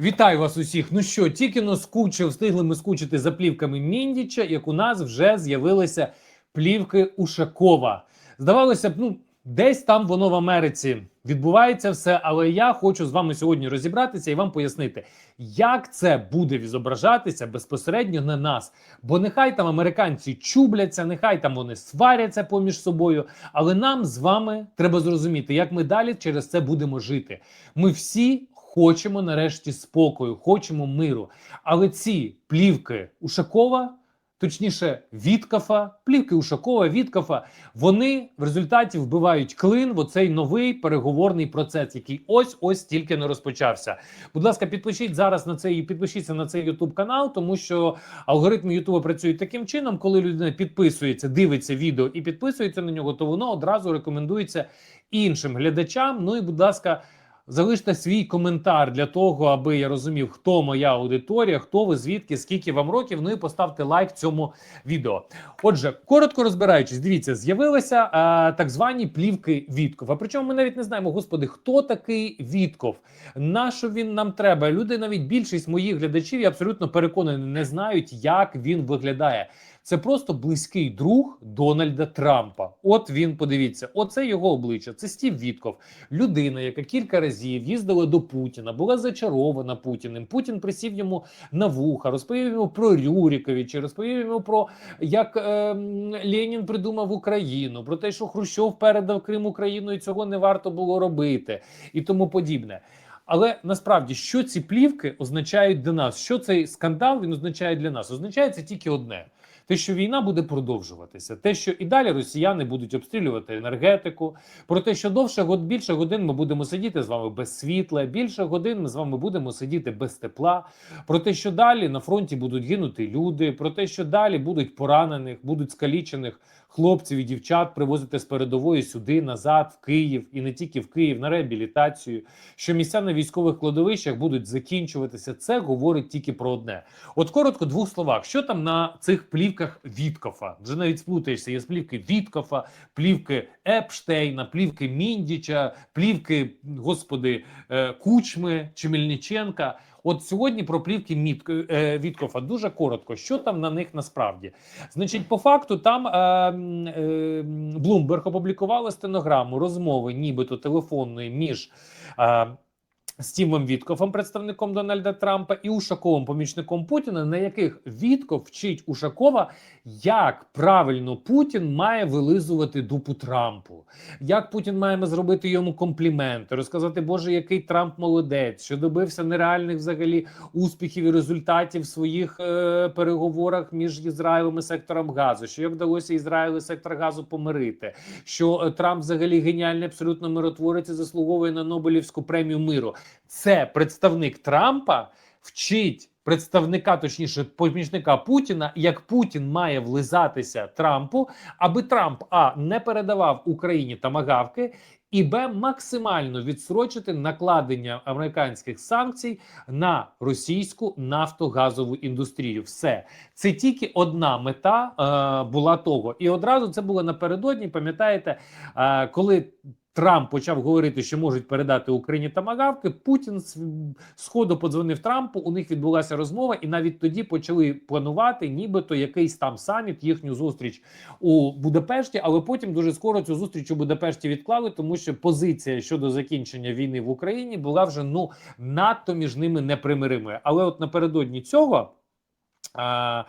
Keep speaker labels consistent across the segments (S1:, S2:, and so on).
S1: Вітаю вас усіх. Ну що, тільки но скучив, встигли ми скучити за плівками Міндіча, як у нас вже з'явилися плівки Ушакова. Здавалося б, ну десь там воно в Америці відбувається все, але я хочу з вами сьогодні розібратися і вам пояснити, як це буде відображатися безпосередньо на нас. Бо нехай там американці чубляться, нехай там вони сваряться поміж собою. Але нам з вами треба зрозуміти, як ми далі через це будемо жити. Ми всі хочемо нарешті спокою, хочемо миру. Але ці плівки Ушакова, точніше, Віткафа, плівки Ушакова, Віткафа, вони в результаті вбивають клин в оцей новий переговорний процес, який ось ось тільки не розпочався. Будь ласка, підпишіть зараз на цей підпишіться на цей YouTube канал, тому що алгоритми Ютуба працюють таким чином, коли людина підписується, дивиться відео і підписується на нього, то воно одразу рекомендується іншим глядачам. Ну і будь ласка. Залиште свій коментар для того, аби я розумів, хто моя аудиторія, хто ви, звідки, скільки вам років. Ну і поставте лайк цьому відео. Отже, коротко розбираючись, дивіться, з'явилися е, так звані плівки Вітков. А причому ми навіть не знаємо, господи, хто такий Вітков, на що він нам треба. Люди, навіть більшість моїх глядачів, я абсолютно переконаний, не знають, як він виглядає. Це просто близький друг Дональда Трампа. От він подивіться, оце його обличчя. Це Стів Вітков, людина, яка кілька разів їздила до Путіна, була зачарована Путіним. Путін присів йому на вуха, розповів йому про Рюріковича, розповів йому про як е, Ленін придумав Україну, про те, що Хрущов передав Крим Україну, і цього не варто було робити, і тому подібне. Але насправді, що ці плівки означають для нас? Що цей скандал він означає для нас? Означає це тільки одне: те, що війна буде продовжуватися, те, що і далі росіяни будуть обстрілювати енергетику, про те, що довше год більше годин ми будемо сидіти з вами без світла, більше годин ми з вами будемо сидіти без тепла. Про те, що далі на фронті будуть гинути люди, про те, що далі будуть поранених, будуть скалічених хлопців і дівчат привозити з передової сюди, назад, в Київ і не тільки в Київ, на реабілітацію. Що місця на військових кладовищах будуть закінчуватися. Це говорить тільки про одне. От коротко, двох словах, що там на цих плівках Віткофа? Вже навіть сплутаєшся. Є плівки Віткофа, плівки Епштейна, плівки Міндіча, плівки, господи, е, Кучми чи Мельниченка. От сьогодні про плівки е, Віткофа дуже коротко. Що там на них насправді? Значить, по факту, там е, е, Bloomberg опублікували стенограму розмови, нібито телефонної між. Е, Стівом Віткофом, представником Дональда Трампа, і Ушаковим, помічником Путіна, на яких Вітков вчить Ушакова, як правильно Путін має вилизувати дупу Трампу, як Путін має зробити йому компліменти, розказати, Боже, який Трамп молодець, що добився нереальних взагалі успіхів і результатів в своїх е, переговорах між Ізраїлем і сектором Газу, що як вдалося Ізраїлю і сектор Газу помирити, що е, Трамп взагалі геніальний, абсолютно миротворець і заслуговує на Нобелівську премію миру. Це представник Трампа вчить представника, точніше, помічника Путіна, як Путін має влизатися Трампу, аби Трамп а не передавав Україні тамагавки. І Б максимально відсрочити накладення американських санкцій на російську нафтогазову індустрію. Все це тільки одна мета е, була того, і одразу це було напередодні. Пам'ятаєте, е, коли Трамп почав говорити, що можуть передати Україні тамагавки. Путін сходу подзвонив Трампу. У них відбулася розмова, і навіть тоді почали планувати, нібито якийсь там саміт, їхню зустріч у Будапешті. Але потім дуже скоро цю зустріч у Будапешті відклали, тому що позиція щодо закінчення війни в Україні була вже ну надто між ними непримиримою. Але от напередодні цього. Е,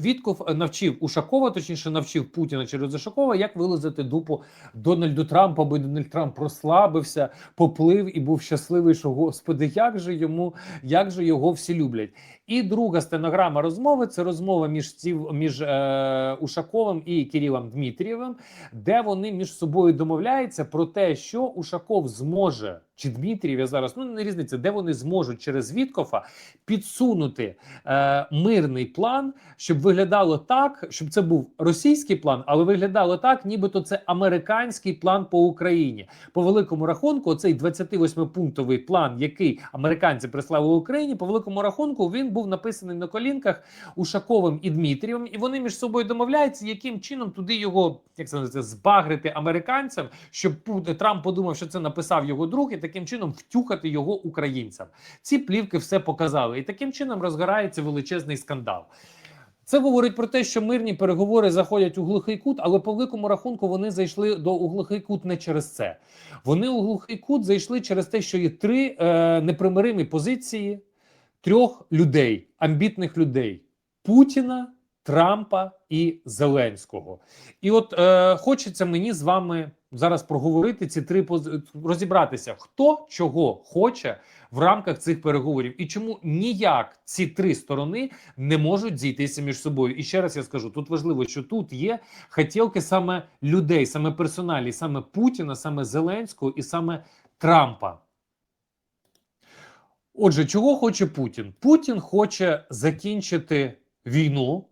S1: Вітков навчив Ушакова, точніше навчив Путіна через Ушакова, як вилазити дупу Дональду Трампу, аби Дональд Трамп прослабився, поплив і був щасливий, що господи, як же йому, як же його всі люблять. І друга стенограма розмови це розмова між ців між е, Ушаковим і Кирилом Дмитрієвим, де вони між собою домовляються про те, що Ушаков зможе. Чи Дмитрієв я зараз ну не різниця, де вони зможуть через Віткофа підсунути е, мирний план, щоб виглядало так, щоб це був російський план, але виглядало так, нібито це американський план по Україні. По великому рахунку, цей 28-пунктовий план, який американці прислали Україні, по великому рахунку він був написаний на колінках Ушаковим і Дмитрієвим, і вони між собою домовляються, яким чином туди його як це називається, збагрити американцям, щоб Трамп подумав, що це написав його друг, і таким чином втюхати його українцям. Ці плівки все показали, і таким чином розгорається величезний скандал. Це говорить про те, що мирні переговори заходять у глухий кут, але по великому рахунку вони зайшли до у глухий кут не через це. Вони у глухий кут зайшли через те, що є три е, непримиримі позиції трьох людей, амбітних людей: Путіна, Трампа і Зеленського. І от е, хочеться мені з вами зараз проговорити ці три пози- розібратися, хто чого хоче в рамках цих переговорів, і чому ніяк ці три сторони не можуть зійтися між собою. І ще раз я скажу: тут важливо, що тут є хотілки саме людей, саме персоналі, саме Путіна, саме Зеленського і саме Трампа. Отже, чого хоче Путін? Путін хоче закінчити війну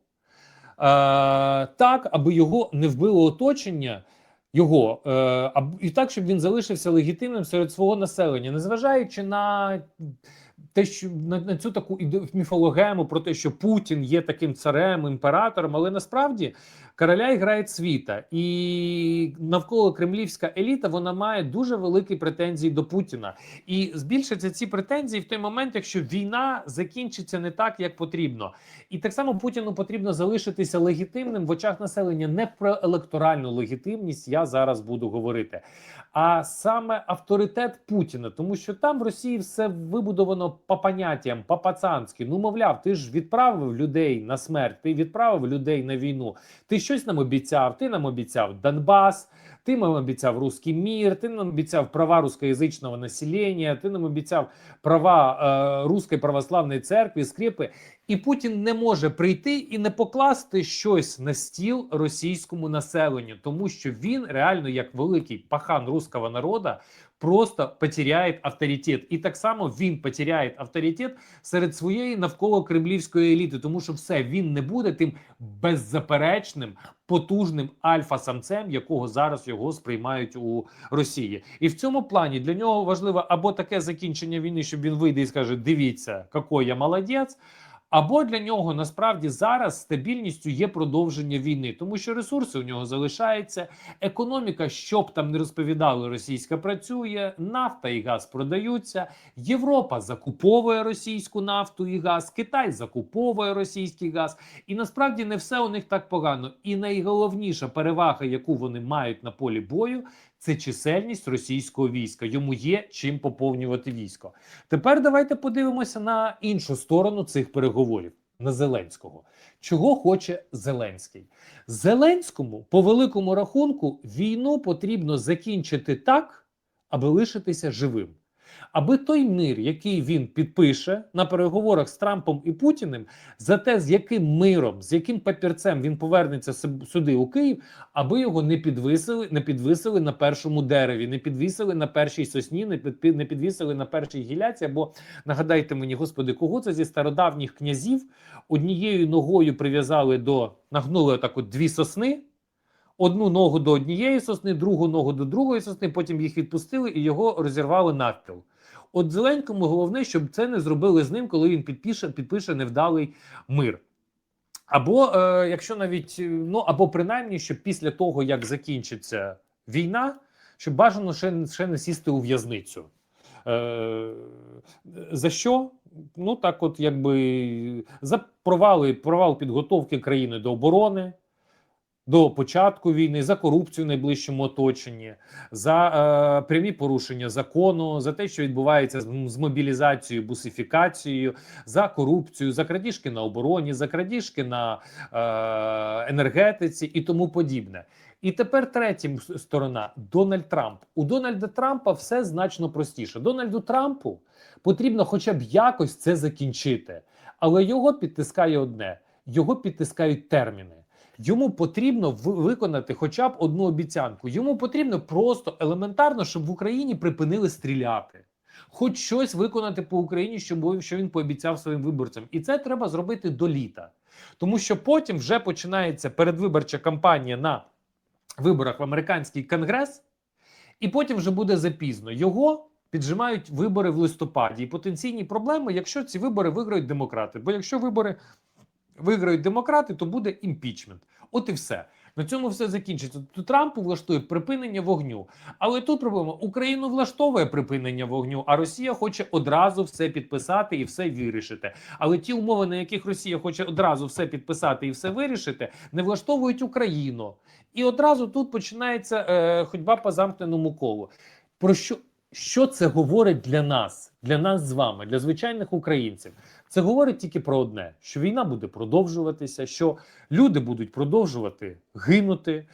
S1: е, так, аби його не вбило оточення. Його е, і так, щоб він залишився легітимним серед свого населення, незважаючи на те, що на, на цю таку міфологему про те, що Путін є таким царем, імператором, але насправді короля грає світа, і навколо кремлівська еліта вона має дуже великі претензії до Путіна. І збільшаться ці претензії в той момент, якщо війна закінчиться не так, як потрібно. І так само Путіну потрібно залишитися легітимним в очах населення. Не про електоральну легітимність я зараз буду говорити, а саме авторитет Путіна, тому що там в Росії все вибудовано по поняттям, по пацанськи. Ну, мовляв, ти ж відправив людей на смерть, ти відправив людей на війну. Ти щось нам обіцяв. Ти нам обіцяв Донбас. Ти нам обіцяв русський мір, ти нам обіцяв права русскоязичного населення, ти нам обіцяв права е, Руської православної церкви, скріпи. І Путін не може прийти і не покласти щось на стіл російському населенню, тому що він реально, як великий пахан руського народу, просто потеряє авторитет. І так само він потеряє авторитет серед своєї навколо кремлівської еліти, тому що все він не буде тим беззаперечним, потужним альфа-самцем, якого зараз його сприймають у Росії. І в цьому плані для нього важливо або таке закінчення війни, щоб він вийде і скаже: Дивіться, який я молодець. Або для нього насправді зараз стабільністю є продовження війни, тому що ресурси у нього залишаються. Економіка, що б там не розповідали, російська працює, нафта і газ продаються. Європа закуповує російську нафту і газ, Китай закуповує російський газ. І насправді не все у них так погано. І найголовніша перевага, яку вони мають на полі бою, це чисельність російського війська. Йому є чим поповнювати військо. Тепер давайте подивимося на іншу сторону цих переговорів на Зеленського. Чого хоче Зеленський? Зеленському, по великому рахунку, війну потрібно закінчити так, аби лишитися живим. Аби той мир, який він підпише на переговорах з Трампом і Путіним, за те, з яким миром, з яким папірцем він повернеться сюди- у Київ, аби його не підвисили, не підвисили на першому дереві, не підвісили на першій сосні, не не підвісили на першій гіляці. Або нагадайте мені, господи, кого це зі стародавніх князів однією ногою прив'язали до нагнули отак от дві сосни. Одну ногу до однієї сосни, другу ногу до другої сосни, потім їх відпустили і його розірвали навпіл. От Зеленському головне, щоб це не зробили з ним, коли він підпише, підпише невдалий мир. Або е, якщо навіть е, ну або принаймні, щоб після того, як закінчиться війна, щоб бажано ще, ще не сісти у в'язницю. Е, за що? Ну так, от якби за провали, провал підготовки країни до оборони. До початку війни за корупцію в найближчому оточенні, за е, прямі порушення закону, за те, що відбувається з, з мобілізацією, бусифікацією, за корупцію, за крадіжки на обороні, за крадіжки на е, енергетиці і тому подібне. І тепер третя сторона Дональд Трамп. У Дональда Трампа все значно простіше. Дональду Трампу потрібно хоча б якось це закінчити, але його підтискає одне: його підтискають терміни. Йому потрібно виконати хоча б одну обіцянку. Йому потрібно просто елементарно, щоб в Україні припинили стріляти. Хоч щось виконати по Україні, що, що він пообіцяв своїм виборцям, і це треба зробити до літа, тому що потім вже починається передвиборча кампанія на виборах в американський конгрес, і потім вже буде запізно. Його піджимають вибори в листопаді і потенційні проблеми, якщо ці вибори виграють демократи. Бо якщо вибори виграють демократи, то буде імпічмент. От і все. На цьому все закінчиться. То Трампу влаштує припинення вогню. Але тут проблема: Україну влаштовує припинення вогню, а Росія хоче одразу все підписати і все вирішити. Але ті умови, на яких Росія хоче одразу все підписати і все вирішити, не влаштовують Україну. І одразу тут починається е, ходьба по замкненому колу. Про що, що це говорить для нас, для нас з вами, для звичайних українців? Це говорить тільки про одне: що війна буде продовжуватися, що люди будуть продовжувати гинути.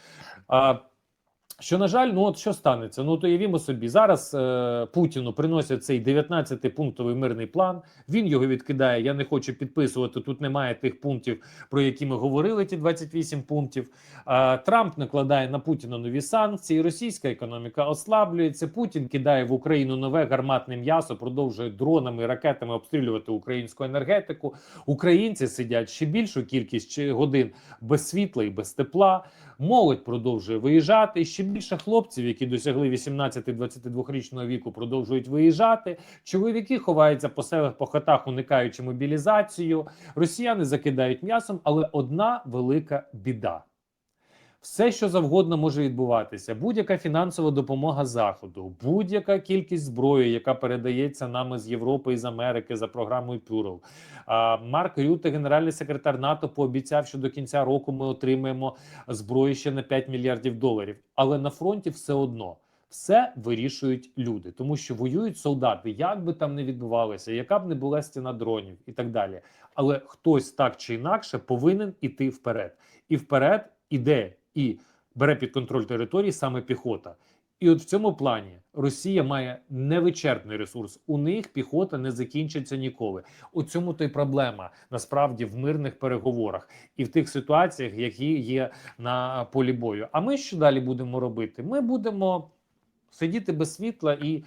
S1: Що, на жаль, ну от що станеться? Ну, то уявімо собі, зараз е, Путіну приносять цей 19-пунктовий мирний план. Він його відкидає. Я не хочу підписувати. Тут немає тих пунктів, про які ми говорили. Ті 28 пунктів. А, Трамп накладає на Путіна нові санкції. Російська економіка ослаблюється. Путін кидає в Україну нове гарматне м'ясо, продовжує дронами, ракетами обстрілювати українську енергетику. Українці сидять ще більшу кількість годин без світла і без тепла. Молодь продовжує виїжджати. Ще більше хлопців, які досягли 18-22-річного віку, продовжують виїжджати. Чоловіки ховаються по селах, по хатах, уникаючи мобілізацію. Росіяни закидають м'ясом, але одна велика біда. Все, що завгодно може відбуватися, будь-яка фінансова допомога заходу, будь-яка кількість зброї, яка передається нами з Європи і з Америки за програмою Пюрл. А, Марк Рюте, генеральний секретар НАТО, пообіцяв, що до кінця року ми отримаємо зброї ще на 5 мільярдів доларів. Але на фронті все одно. Все вирішують люди, тому що воюють солдати, як би там не відбувалося, яка б не була стіна дронів і так далі. Але хтось так чи інакше повинен іти вперед, і вперед іде і бере під контроль території саме піхота. І от в цьому плані Росія має невичерпний ресурс. У них піхота не закінчиться ніколи. У цьому то й проблема насправді в мирних переговорах і в тих ситуаціях, які є на полі бою. А ми що далі будемо робити? Ми будемо сидіти без світла і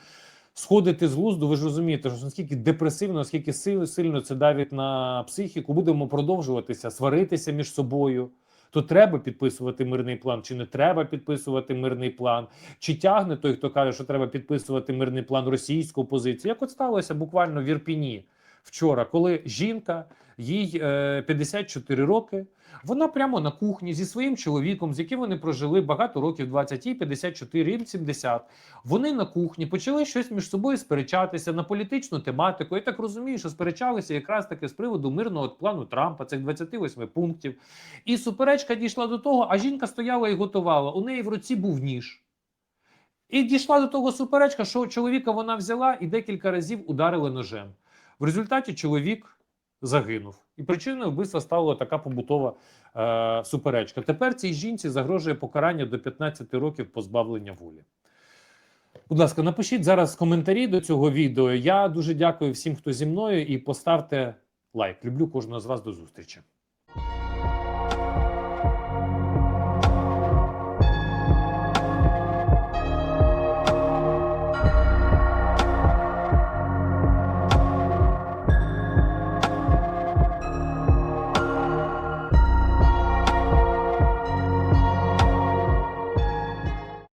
S1: сходити з глузду. Ви ж розумієте, що наскільки депресивно, наскільки сильно це давить на психіку. Будемо продовжуватися сваритися між собою. То треба підписувати мирний план, чи не треба підписувати мирний план, чи тягне той, хто каже, що треба підписувати мирний план російську позицію. Як от сталося буквально в Ірпіні вчора, коли жінка, їй е, 54 роки, вона прямо на кухні зі своїм чоловіком, з яким вони прожили багато років, 20, їй 54, їм 70. Вони на кухні почали щось між собою сперечатися на політичну тематику. Я так розумію, що сперечалися якраз таки з приводу мирного плану Трампа, цих 28 пунктів. І суперечка дійшла до того, а жінка стояла і готувала. У неї в руці був ніж. І дійшла до того суперечка, що чоловіка вона взяла і декілька разів ударила ножем. В результаті чоловік загинув. І причиною вбивства стала така побутова е, суперечка. Тепер цій жінці загрожує покарання до 15 років позбавлення волі. Будь ласка, напишіть зараз коментарі до цього відео. Я дуже дякую всім, хто зі мною, і поставте лайк. Люблю кожного з вас до зустрічі.